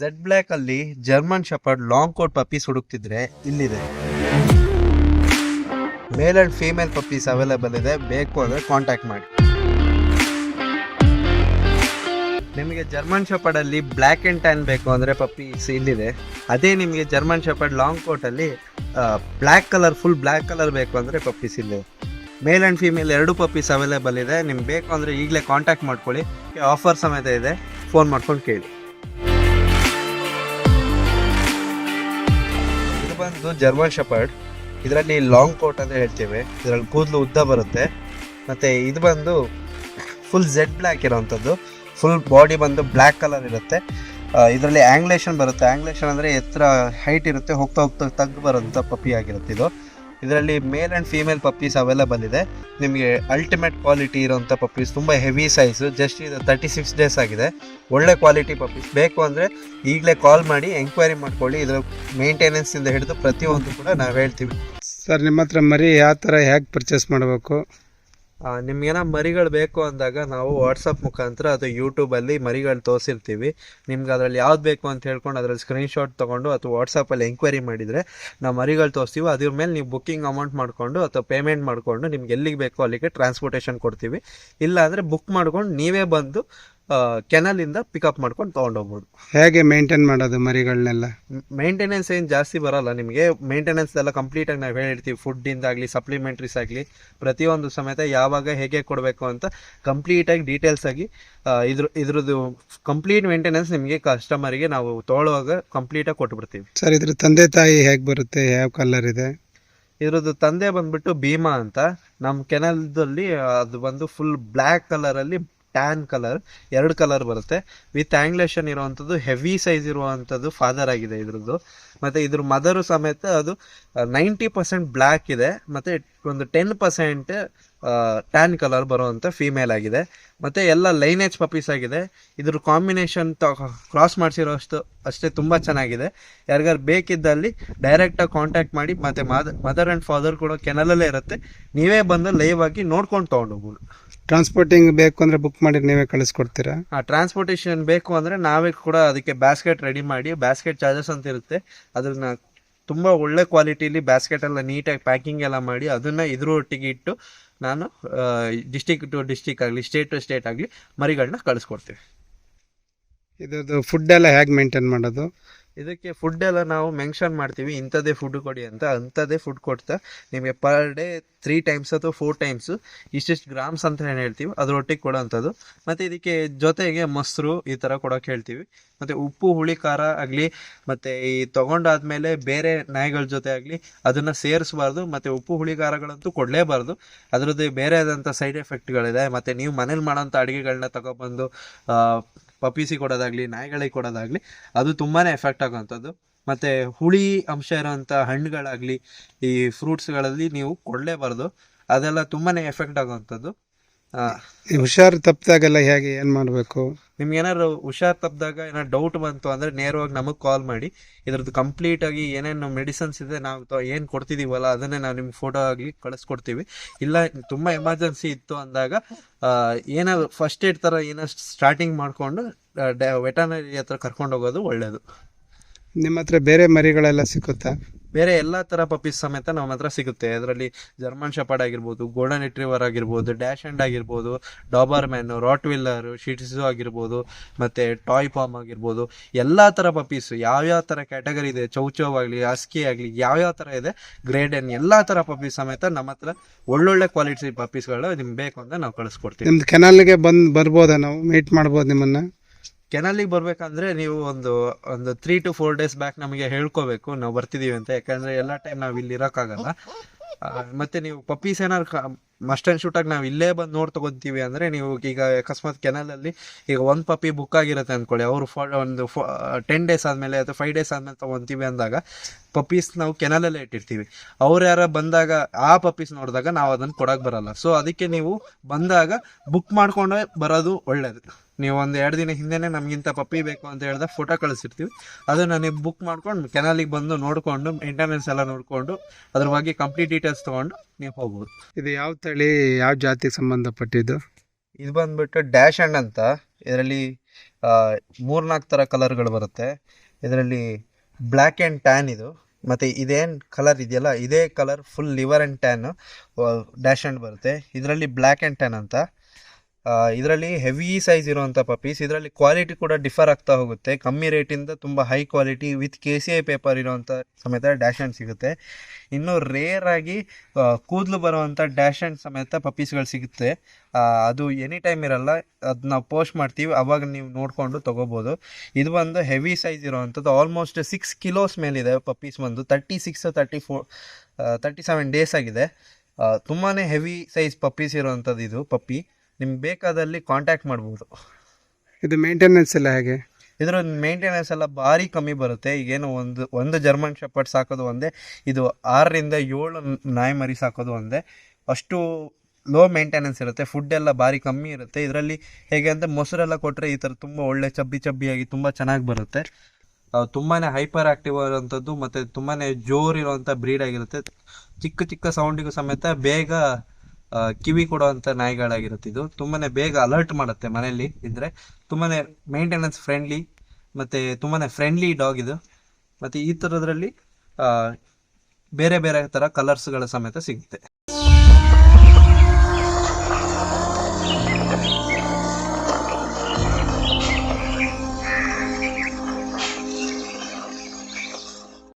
Z black ಅಲ್ಲಿ German shepherd long coat puppies ಹುಡುಕ್ತಿದ್ರೆ ಇಲ್ಲಿದೆ. Male and female puppies available ಇದೆ. ಬೇಕು ಅಂದ್ರೆ ಕಾಂಟ್ಯಾಕ್ಟ್ ಮಾಡಿ. ನಿಮಗೆ ಜರ್ಮನ್ ಶೆಪರ್ಡ್ ಅಲ್ಲಿ ಬ್ಲ್ಯಾಕ್ ಅಂಡ್ ಟ್ಯಾನ್ ಬೇಕು ಅಂದ್ರೆ ಪಪ್ಪೀಸ್ ಇಲ್ಲಿದೆ. ಅದೇ ನಿಮಗೆ ಜರ್ಮನ್ ಶಪರ್ಡ್ ಲಾಂಗ್ ಕೋಟ್ ಅಲ್ಲಿ black colour full black colour ಬೇಕು ಅಂದ್ರೆ ಪಪ್ಪೀಸ್ ಇಲ್ಲಿದೆ. ಮೇಲ್ ಆ್ಯಂಡ್ ಫೀಮೇಲ್ ಎರಡು ಪಪ್ಪೀಸ್ ಅವೈಲೇಬಲ್ ಇದೆ. ನಿಮ್ಗೆ ಬೇಕು ಅಂದರೆ ಈಗಲೇ ಕಾಂಟ್ಯಾಕ್ಟ್ ಮಾಡ್ಕೊಳ್ಳಿ. ಆಫರ್ ಸಮೇತ ಇದೆ. ಫೋನ್ ಮಾಡ್ಕೊಂಡು ಕೇಳಿ. ಇದು ಜರ್ಮನ್ ಶೆಪರ್ಡ್ ಇದರಲ್ಲಿ ಲಾಂಗ್ ಕೋಟ್ ಅಂತ ಹೇಳ್ತೇವೆ. ಇದರಲ್ಲಿ ಕೂದಲು ಉದ್ದ ಬರುತ್ತೆ. ಮತ್ತು ಇದು ಬಂದು ಫುಲ್ ಝೆಡ್ ಬ್ಲ್ಯಾಕ್ ಇರೋವಂಥದ್ದು ಫುಲ್ ಬಾಡಿ ಬಂದು ಬ್ಲ್ಯಾಕ್ ಕಲರ್ ಇರುತ್ತೆ. ಇದರಲ್ಲಿ ಆಂಗ್ಲೇಷನ್ ಬರುತ್ತೆ. ಆಂಗ್ಲೇಷನ್ ಅಂದರೆ ಎತ್ತರ ಹೈಟ್ ಇರುತ್ತೆ. ಹೋಗ್ತಾ ಹೋಗ್ತಾ ತಗ್ಗು ಬರೋಂಥ ಪಪ್ಪಿ ಆಗಿರುತ್ತೆ ಇದು. ಇದರಲ್ಲಿ male and female puppies available ಇದೆ ನಿಮಗೆ ಅಲ್ಟಿಮೇಟ್ ಕ್ವಾಲಿಟಿ ಇರೋಂಥ ಪಪ್ಪೀಸ್ ತುಂಬ ಹೆವಿ ಸೈಜು ಜಸ್ಟ್ ಇದು ತರ್ಟಿ ಸಿಕ್ಸ್ ಡೇಸ್ ಆಗಿದೆ. ಒಳ್ಳೆ ಕ್ವಾಲಿಟಿ ಪಪ್ಪೀಸ್ ಬೇಕು ಅಂದರೆ ಈಗಲೇ ಕಾಲ್ ಮಾಡಿ ಎಂಕ್ವೈರಿ ಮಾಡ್ಕೊಳ್ಳಿ. ಇದರ ಮೇಂಟೆನೆನ್ಸಿಂದ ಹಿಡಿದು ಪ್ರತಿಯೊಂದು ಕೂಡ ನಾವು ಹೇಳ್ತೀವಿ. ಸರ್, ನಿಮ್ಮ ಹತ್ರ ಮರಿ ಯಾವ ಥರ ಹೇಗೆ ಪರ್ಚೇಸ್ ಮಾಡಬೇಕು? ನಿಮ್ಗೇನ ಮರಿಗಳು ಬೇಕು ಅಂದಾಗ ನಾವು ವಾಟ್ಸಪ್ ಮುಖಾಂತರ ಅದು ಯೂಟ್ಯೂಬಲ್ಲಿ ಮರಿಗಳು ತೋರಿಸಿರ್ತೀವಿ. ನಿಮ್ಗೆ ಅದರಲ್ಲಿ ಯಾವ್ದು ಬೇಕು ಅಂತ ಹೇಳ್ಕೊಂಡು ಅದರಲ್ಲಿ ಸ್ಕ್ರೀನ್ಶಾಟ್ ತೊಗೊಂಡು ಅಥವಾ ವಾಟ್ಸಪ್ಪಲ್ಲಿ ಎಂಕ್ವೈರಿ ಮಾಡಿದರೆ ನಾವು ಮರಿಗಳು ತೋರಿಸ್ತೀವಿ. ಅದ್ರ ಮೇಲೆ ನೀವು ಬುಕ್ಕಿಂಗ್ ಅಮೌಂಟ್ ಮಾಡಿಕೊಂಡು ಅಥವಾ ಪೇಮೆಂಟ್ ಮಾಡಿಕೊಂಡು ನಿಮ್ಗೆ ಎಲ್ಲಿಗೆ ಬೇಕೋ ಅಲ್ಲಿಗೆ ಟ್ರಾನ್ಸ್ಪೋರ್ಟೇಷನ್ ಕೊಡ್ತೀವಿ. ಇಲ್ಲ ಅಂದರೆ ಬುಕ್ ಮಾಡ್ಕೊಂಡು ನೀವೇ ಬಂದು ಕೆನಲಿಂದ ಪಿಕಪ್ ಮಾಡ್ಕೊಂಡು ತೊಗೊಂಡೋಗ್ಬೋದು ಹೇಗೆ ಮೇಂಟೈನ್ ಮಾಡೋದು ಮರಿಗಳನ್ನೆಲ್ಲ? ಮೇಂಟೆನೆನ್ಸ್ ಏನು ಜಾಸ್ತಿ ಬರಲ್ಲ ನಿಮಗೆ. ಮೇಂಟೆನೆನ್ಸ್ ಎಲ್ಲ ಕಂಪ್ಲೀಟಾಗಿ ನಾವು ಹೇಳಿರ್ತೀವಿ ಫುಡ್ಡಿಂದಾಗಲಿ ಸಪ್ಲಿಮೆಂಟ್ರೀಸ್ ಆಗಲಿ ಪ್ರತಿಯೊಂದು ಸಮೇತ ಯಾವಾಗ ಹೇಗೆ ಕೊಡಬೇಕು ಅಂತ ಕಂಪ್ಲೀಟಾಗಿ ಡೀಟೇಲ್ಸ್ ಆಗಿ ಇದ್ರ ಇದ್ರದ್ದು ಕಂಪ್ಲೀಟ್ ಮೇಂಟೆನೆನ್ಸ್ ನಿಮಗೆ ಕಸ್ಟಮರಿಗೆ ನಾವು ತೊಗೊಳುವಾಗ ಕಂಪ್ಲೀಟಾಗಿ ಕೊಟ್ಬಿಡ್ತೀವಿ. ಸರ್ ಇದ್ರ ತಂದೆ ತಾಯಿ ಹೇಗೆ ಬರುತ್ತೆ? ಯಾವ ಕಲರ್ ಇದೆ? ಇದ್ರದ್ದು ತಂದೆ ಬಂದ್ಬಿಟ್ಟು ಭೀಮಾ ಅಂತ. ನಮ್ಮ ಕೆನಲ್ದಲ್ಲಿ ಅದು ಬಂದು ಫುಲ್ ಬ್ಲ್ಯಾಕ್ ಕಲರಲ್ಲಿ ಟ್ಯಾನ್ ಕಲರ್ ಎರಡು ಕಲರ್ ಬರುತ್ತೆ. ವಿತ್ ಆಂಗ್ಲೇಷನ್ ಇರುವಂಥದ್ದು ಹೆವಿ ಸೈಜ್ ಇರುವಂಥದ್ದು ಫಾದರ್ ಆಗಿದೆ ಇದ್ರದ್ದು. ಮತ್ತು ಇದ್ರ ಮದರು ಸಮೇತ ಅದು ನೈಂಟಿ ಪರ್ಸೆಂಟ್ ಬ್ಲ್ಯಾಕ್ ಇದೆ. ಮತ್ತು ಒಂದು ಟೆನ್ ಪರ್ಸೆಂಟ್ ಟ್ಯಾನ್ ಕಲರ್ ಬರುವಂಥ ಫೀಮೇಲ್ ಆಗಿದೆ. ಮತ್ತು ಎಲ್ಲ ಲೈನೇಜ್ ಪಪೀಸ್ ಆಗಿದೆ. ಇದ್ರ ಕಾಂಬಿನೇಷನ್ ತ ಕ್ರಾಸ್ ಮಾಡಿಸಿರೋ ಅಷ್ಟು ಅಷ್ಟೇ ತುಂಬ ಚೆನ್ನಾಗಿದೆ. ಯಾರಿಗಾರು ಬೇಕಿದ್ದಲ್ಲಿ ಡೈರೆಕ್ಟಾಗಿ ಕಾಂಟ್ಯಾಕ್ಟ್ ಮಾಡಿ ಮತ್ತು ಮದರ್ ಆ್ಯಂಡ್ ಫಾದರ್ ಕೂಡ ಕೆನಲಲ್ಲೇ ಇರುತ್ತೆ. ನೀವೇ ಬಂದು ಲೈವ್ ಆಗಿ ನೋಡ್ಕೊಂಡು ತೊಗೊಂಡೋಗ್ಬೋದು ಟ್ರಾನ್ಸ್ಪೋರ್ಟಿಂಗ್ ಬೇಕು ಅಂದರೆ ಬುಕ್ ಮಾಡಿ ನೀವೇ ಕಳಿಸ್ಕೊಡ್ತೀರಾ? ಆ ಟ್ರಾನ್ಸ್ಪೋರ್ಟೇಷನ್ ಬೇಕು ಅಂದರೆ ನಾವೇ ಕೂಡ ಅದಕ್ಕೆ ಬ್ಯಾಸ್ಕೆಟ್ ರೆಡಿ ಮಾಡಿ ಬ್ಯಾಸ್ಕೆಟ್ ಚಾರ್ಜಸ್ ಅಂತ ಇರುತ್ತೆ. ಅದನ್ನ ತುಂಬ ಒಳ್ಳೆ ಕ್ವಾಲಿಟಿಲಿ ಬ್ಯಾಸ್ಕೆಟ್ ಎಲ್ಲ ನೀಟಾಗಿ ಪ್ಯಾಕಿಂಗ್ ಎಲ್ಲ ಮಾಡಿ ಅದನ್ನು ಇದ್ರೊಟ್ಟಿಗೆ ಇಟ್ಟು ನಾನು ಡಿಸ್ಟಿಕ್ ಟು ಡಿಸ್ಟಿಕ್ ಆಗಲಿ ಸ್ಟೇಟ್ ಟು ಸ್ಟೇಟ್ ಆಗಲಿ ಮರಿಗಳನ್ನ ಕಳಿಸ್ಕೊಡ್ತೀವಿ. ಇದ್ರದ್ದು ಫುಡ್ ಎಲ್ಲ ಹೇಗೆ ಮೇಂಟೈನ್ ಮಾಡೋದು? ಇದಕ್ಕೆ ಫುಡ್ ಎಲ್ಲ ನಾವು ಮೆನ್ಷನ್ ಮಾಡ್ತೀವಿ. ಇಂಥದ್ದೇ ಫುಡ್ ಕೊಡಿ ಅಂತ. ಅಂಥದ್ದೇ ಫುಡ್ ಕೊಡ್ತಾ ನಿಮಗೆ ಪರ್ ಡೇ ತ್ರೀ ಟೈಮ್ಸ್ ಅಥವಾ ಫೋರ್ ಟೈಮ್ಸು ಇಷ್ಟಿಷ್ಟು ಗ್ರಾಮ್ಸ್ ಅಂತ ಏನು ಹೇಳ್ತೀವಿ. ಅದರೊಟ್ಟಿಗೆ ಕೊಡೋವಂಥದ್ದು ಮತ್ತು ಇದಕ್ಕೆ ಜೊತೆಗೆ ಮೊಸರು ಈ ಥರ ಕೊಡೋಕೆ ಹೇಳ್ತೀವಿ. ಮತ್ತು ಉಪ್ಪು, ಹುಳಿ, ಖಾರ ಆಗಲಿ, ಮತ್ತು ಈ ತೊಗೊಂಡಾದ್ಮೇಲೆ ಬೇರೆ ನಾಯಿಗಳ ಜೊತೆ ಆಗಲಿ ಅದನ್ನು ಸೇರಿಸಬಾರ್ದು. ಮತ್ತು ಉಪ್ಪು, ಹುಳಿ, ಖಾರಗಳಂತೂ ಕೊಡಲೇಬಾರ್ದು. ಅದರದ್ದು ಬೇರೆ ಆದಂಥ ಸೈಡ್ ಎಫೆಕ್ಟ್ಗಳಿದೆ ಮತ್ತು ನೀವು ಮನೇಲಿ ಮಾಡೋಂಥ ಅಡುಗೆಗಳನ್ನ ತಗೊಬಂದು ಪಪೀಸಿಗೆ ಕೊಡೋದಾಗಲಿ, ನಾಯಿಗಳಿಗೆ ಕೊಡೋದಾಗಲಿ, ಅದು ತುಂಬಾ ಎಫೆಕ್ಟ್ ಆಗೋವಂಥದ್ದು. ಮತ್ತು ಹುಳಿ ಅಂಶ ಇರೋವಂಥ ಹಣ್ಣುಗಳಾಗಲಿ, ಈ ಫ್ರೂಟ್ಸ್ಗಳಲ್ಲಿ ನೀವು ಕೊಡಲೇಬಾರ್ದು. ಅದೆಲ್ಲ ತುಂಬಾ ಎಫೆಕ್ಟ್ ಆಗೋವಂಥದ್ದು. ಹುಷಾರು ತಪ್ಪಿದಾಗೆಲ್ಲ ಹೇಗೆ ಏನು ಮಾಡಬೇಕು? ನಿಮ್ಗೆ ಏನಾದ್ರು ಹುಷಾರ್ ತಪ್ಪಿದಾಗ ಏನಾದ್ರು ಡೌಟ್ ಬಂತು ಅಂದರೆ ನೇರವಾಗಿ ನಮಗೆ ಕಾಲ್ ಮಾಡಿ ಇದ್ರದ್ದು ಕಂಪ್ಲೀಟಾಗಿ ಏನೇನು ಮೆಡಿಸನ್ಸ್ ಇದೆ ನಾವು ಏನು ಕೊಡ್ತಿದ್ದೀವಲ್ಲ ಅದನ್ನೇ ನಾವು ನಿಮ್ಗೆ ಫೋಟೋ ಆಗಲಿ ಕಳಿಸ್ಕೊಡ್ತೀವಿ. ಇಲ್ಲ ತುಂಬ ಎಮರ್ಜೆನ್ಸಿ ಇತ್ತು ಅಂದಾಗ ಏನಾದ್ರು ಫಸ್ಟ್ ಏಡ್ ಥರ ಏನಾದ್ರು ಸ್ಟಾರ್ಟಿಂಗ್ ಮಾಡಿಕೊಂಡು ವೆಟನರಿ ಹತ್ರ ಕರ್ಕೊಂಡು ಹೋಗೋದು ಒಳ್ಳೆಯದು ನಿಮ್ಮ ಹತ್ರ ಬೇರೆ ಮರಿಗಳೆಲ್ಲ ಸಿಕ್ಕುತ್ತಾ? ಬೇರೆ ಎಲ್ಲ ಥರ ಪಪ್ಪೀಸ್ ಸಮೇತ ನಮ್ಮ ಹತ್ರ ಸಿಗುತ್ತೆ. ಅದರಲ್ಲಿ ಜರ್ಮನ್ ಶಪಾಡ್ ಆಗಿರ್ಬೋದು ಗೋಲ್ಡನ್ ರಿಟ್ರೀವರ್ ಆಗಿರ್ಬೋದು ಡ್ಯಾಶ್ ಅಂಡ್ ಆಗಿರ್ಬೋದು doberman rottweiler shih tzu ಆಗಿರ್ಬೋದು, ಮತ್ತು ಟಾಯ್ ಫಾರ್ಮ್ ಆಗಿರ್ಬೋದು. ಎಲ್ಲ ಥರ ಪಪ್ಪೀಸ್ ಯಾವ್ಯಾವ ಥರ ಕ್ಯಾಟಗರಿ ಇದೆ ಚೌಚೌ ಆಗಲಿ ಹಸ್ಕಿ ಆಗಲಿ, ಯಾವ್ಯಾವ ಥರ ಇದೆ ಗ್ರೇಡ್ ಎನ್ ಎಲ್ಲ ಥರ ಪಪ್ಪೀಸ್ ಸಮೇತ ನಮ್ಮ ಹತ್ರ ಒಳ್ಳೊಳ್ಳೆ ಕ್ವಾಲಿಟಿ ಪಪ್ಪೀಸ್ಗಳು ನಿಮ್ಗೆ ಬೇಕು ಅಂತ ನಾವು ಕಳಿಸ್ಕೊಡ್ತೀವಿ. ನಿಮ್ದು ಕೆನಾಲ್ಗೆ ಬಂದು ಬರ್ಬೋದಾ ನಾವು? ಮೀಟ್ ಮಾಡ್ಬೋದು ನಿಮ್ಮನ್ನು? ಕೆನಲಿಗೆ ಬರ್ಬೇಕಂದ್ರೆ ನೀವು ಒಂದು ಒಂದು three to four days back ನಮಗೆ ಹೇಳ್ಕೋಬೇಕು. ನಾವು ಬರ್ತಿದೀವಿ ಅಂತ. ಯಾಕಂದ್ರೆ ಎಲ್ಲ ಟೈಮ್ ನಾವು ಇಲ್ಲಿ ಇರೋಕ್ಕಾಗಲ್ಲ. ಮತ್ತೆ ನೀವು ಪಪ್ಪೀಸ್ ಏನಾರು ಮಸ್ಟ್ ಅಂಡ್ ಶೂಟಾಗಿ ನಾವು ಇಲ್ಲೇ ಬಂದು ನೋಡಿ ತಗೊಂತೀವಿ ಅಂದ್ರೆ ನೀವು ಈಗ ಅಕಸ್ಮಾತ್ ಕೆನಲಲ್ಲಿ ಈಗ ಒಂದು ಪಪ್ಪಿ ಬುಕ್ ಆಗಿರುತ್ತೆ ಅಂದ್ಕೊಳ್ಳಿ ಅವರು ಫೋ, ಒಂದು ಟೆನ್ ಡೇಸ್ ಆದಮೇಲೆ ಅಥವಾ ಫೈವ್ ಡೇಸ್ ಆದಮೇಲೆ ತೊಗೊತೀವಿ ಅಂದಾಗ ಪಪ್ಪೀಸ್ ನಾವು ಕೆನಲಲ್ಲೇ ಇಟ್ಟಿರ್ತೀವಿ. ಅವ್ರು ಯಾರ ಬಂದಾಗ ಆ ಪಪ್ಪೀಸ್ ನೋಡಿದಾಗ ನಾವು ಅದನ್ನು ಕೊಡೋಕೆ ಬರಲ್ಲ. ಸೊ ಅದಕ್ಕೆ ನೀವು ಬಂದಾಗ ಬುಕ್ ಮಾಡ್ಕೊಂಡೇ ಬರೋದು ಒಳ್ಳೇದು. ನೀವು ಒಂದು ಎರಡು ದಿನ ಹಿಂದೆನೇ ನಮಗಿಂತ ಪಪ್ಪಿ ಬೇಕು ಅಂತ ಹೇಳಿದ ಫೋಟೋ ಕಳಿಸಿರ್ತೀವಿ. ಅದನ್ನು ನೀವು ಬುಕ್ ಮಾಡ್ಕೊಂಡು ಕೆನಾಲಿಗೆ ಬಂದು ನೋಡಿಕೊಂಡು ಮೇಂಟೆನೆನ್ಸ್ ಎಲ್ಲ ನೋಡಿಕೊಂಡು ಅದ್ರ ಬಗ್ಗೆ ಕಂಪ್ಲೀಟ್ ಡೀಟೇಲ್ಸ್ ತೊಗೊಂಡು ನೀವು ಹೋಗ್ಬೋದು. ಇದು ಯಾವ ತಳಿ ಯಾವ ಜಾತಿಗೆ ಸಂಬಂಧಪಟ್ಟಿದ್ದು? ಇದು ಬಂದ್ಬಿಟ್ಟು ಡ್ಯಾಶ್ ಅಂಡ್ ಅಂತ. ಇದರಲ್ಲಿ ಮೂರ್ನಾಲ್ಕು ಥರ ಕಲರ್ಗಳು ಬರುತ್ತೆ. ಇದರಲ್ಲಿ ಬ್ಲ್ಯಾಕ್ ಆ್ಯಂಡ್ ಟ್ಯಾನ್ ಇದು. ಮತ್ತು ಇದೇನು ಕಲರ್ ಇದೆಯಲ್ಲ ಇದೇ colour full liver and tan dachshund ಬರುತ್ತೆ. ಇದರಲ್ಲಿ ಬ್ಲ್ಯಾಕ್ ಆ್ಯಂಡ್ ಟ್ಯಾನ್ ಅಂತ. ಇದರಲ್ಲಿ ಹೆವಿ ಸೈಜ್ ಇರುವಂಥ ಪಪ್ಪೀಸ್ ಇದರಲ್ಲಿ ಕ್ವಾಲಿಟಿ ಕೂಡ ಡಿಫರ್ ಆಗ್ತಾ ಹೋಗುತ್ತೆ. ಕಮ್ಮಿ ರೇಟಿಂದ ತುಂಬ high quality with K C I paper ಇರುವಂಥ ಸಮೇತ ಡ್ಯಾಶ್ ಹ್ಯಾಂಡ್ ಸಿಗುತ್ತೆ. ಇನ್ನು ರೇರ್ ಆಗಿ ಕೂದಲು ಬರುವಂಥ ಡ್ಯಾಶ್ ಹ್ಯಾಂಡ್ ಸಮೇತ ಪಪ್ಪೀಸ್ಗಳು ಸಿಗುತ್ತೆ. ಅದು ಎನಿ ಟೈಮ್ ಇರಲ್ಲ, ಅದು ನಾವು ಪೋಸ್ಟ್ ಮಾಡ್ತೀವಿ, ಅವಾಗ ನೀವು ನೋಡಿಕೊಂಡು ತೊಗೋಬೋದು. ಇದು ಒಂದು ಹೆವಿ ಸೈಜ್ ಇರುವಂಥದ್ದು ಆಲ್ಮೋಸ್ಟ್ ಸಿಕ್ಸ್ ಕಿಲೋಸ್ ಮೇಲಿದೆ ಪಪ್ಪೀಸ್ ಒಂದು thirty six thirty four thirty seven days ಆಗಿದೆ ತುಂಬಾ ಹೆವಿ ಸೈಜ್ ಪಪ್ಪೀಸ್ ಇರುವಂಥದ್ದು ಇದು ಪಪ್ಪಿ ನಿಮ್ಗೆ ಬೇಕಾದಲ್ಲಿ ಕಾಂಟ್ಯಾಕ್ಟ್ ಮಾಡ್ಬೋದು. ಇದು ಮೇಂಟೆನೆನ್ಸ್ ಎಲ್ಲ ಹೇಗೆ? ಇದರ ಮೇಂಟೆನೆನ್ಸ್ ಎಲ್ಲ ಭಾರಿ ಕಮ್ಮಿ ಬರುತ್ತೆ. ಈಗೇನು ಒಂದು ಒಂದು ಜರ್ಮನ್ ಶೆಪರ್ಡ್ ಸಾಕೋದು ಒಂದೇ ಇದು ಆರರಿಂದ ಏಳು ನಾಯಿ ಮರಿ ಸಾಕೋದು ಒಂದೇ. ಅಷ್ಟು ಲೋ ಮೇಂಟೆನೆನ್ಸ್ ಇರುತ್ತೆ. ಫುಡ್ ಎಲ್ಲ ಭಾರಿ ಕಮ್ಮಿ ಇರುತ್ತೆ. ಇದರಲ್ಲಿ ಹೇಗೆ ಅಂದರೆ ಮೊಸರೆಲ್ಲ ಕೊಟ್ಟರೆ ಈ ಥರ ತುಂಬ ಒಳ್ಳೆ ಚಬ್ಬಿ ಚಬ್ಬಿಯಾಗಿ ತುಂಬ ಚೆನ್ನಾಗಿ ಬರುತ್ತೆ. ತುಂಬಾ ಹೈಪರ್ ಆಕ್ಟಿವ್ ಇರುವಂಥದ್ದು ಮತ್ತು ತುಂಬಾ ಜೋರಿರುವಂಥ ಬ್ರೀಡ್ ಆಗಿರುತ್ತೆ. ಚಿಕ್ಕ ಚಿಕ್ಕ ಸೌಂಡಿಗೂ ಸಮೇತ ಬೇಗ ಕಿವಿ ಕೊಡುವಂತ ನಾಯಿಗಳಾಗಿರುತ್ತೆ. ಇದು ತುಂಬಾನೇ ಬೇಗ ಅಲರ್ಟ್ ಮಾಡುತ್ತೆ ಮನೆಯಲ್ಲಿ ಇದ್ರೆ. ತುಂಬಾನೇ ಮೇಂಟೆನೆನ್ಸ್ ಫ್ರೆಂಡ್ಲಿ ಮತ್ತೆ ತುಂಬಾನೇ ಫ್ರೆಂಡ್ಲಿ ಡಾಗ್ ಇದು. ಮತ್ತೆ ಈ ತರದ್ರಲ್ಲಿ ಬೇರೆ ಬೇರೆ ಕಲರ್ಸ್ಗಳ ಸಮೇತ ಸಿಗುತ್ತೆ.